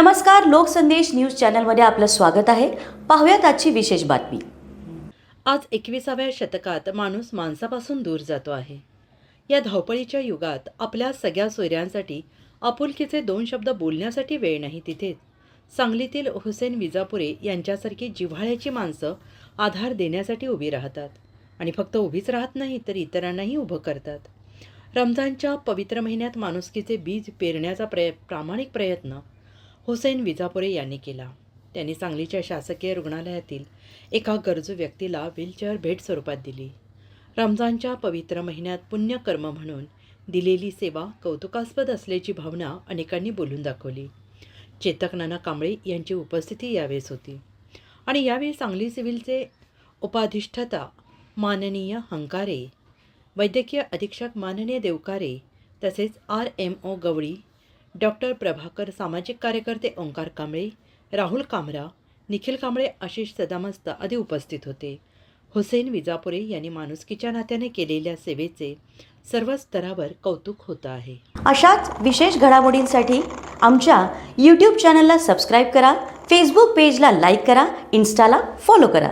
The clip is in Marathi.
नमस्कार लोकसंदेश न्यूज चॅनलमध्ये आपलं स्वागत आहे. पाहूयात आजची विशेष बातमी. आज एकविसाव्या शतकात माणूस माणसापासून दूर जातो आहे. या धावपळीच्या युगात आपल्या सगळ्या सोयऱ्यांसाठी आपुलकीचे दोन शब्द बोलण्यासाठी वेळ नाही तिथेच सांगलीतील हुसेन विजापुरे यांच्यासारखी जिव्हाळ्याची माणसं आधार देण्यासाठी उभी राहतात आणि फक्त उभीच राहत नाही तर इतरांनाही उभं करतात. रमजानच्या पवित्र महिन्यात माणुसकीचे बीज पेरण्याचा प्रय प्रामाणिक प्रयत्न हुसेन विजापुरे यांनी केला. त्यांनी सांगलीच्या शासकीय रुग्णालयातील एका गरजू व्यक्तीला व्हीलचेअर भेट स्वरूपात दिली. रमजानच्या पवित्र महिन्यात पुण्यकर्म म्हणून दिलेली सेवा कौतुकास्पद असल्याची भावना अनेकांनी बोलून दाखवली. चेतक नाना कांबळे यांची उपस्थिती यावेळेस होती. आणि यावेळी सांगली सिव्हिलचे उपाधिष्ठता माननीय हंकारे वैद्यकीय अधीक्षक माननीय देवकारे तसेच R M O Gawali doctor Prabhakar सामाजिक कार्यकर्ते ओंकार कांबळे राहुल कामरा निखिल कांबळे आशिष सदामस्त आदी उपस्थित होते. हुसेन विजापुरे यांनी माणुसकीच्या नात्याने केलेल्या सेवेचे सर्व स्तरावर कौतुक होतं आहे. अशाच विशेष घडामोडींसाठी आमच्या यूट्यूब चॅनलला सबस्क्राईब करा फेसबुक पेजला लाईक करा इन्स्टाला फॉलो करा.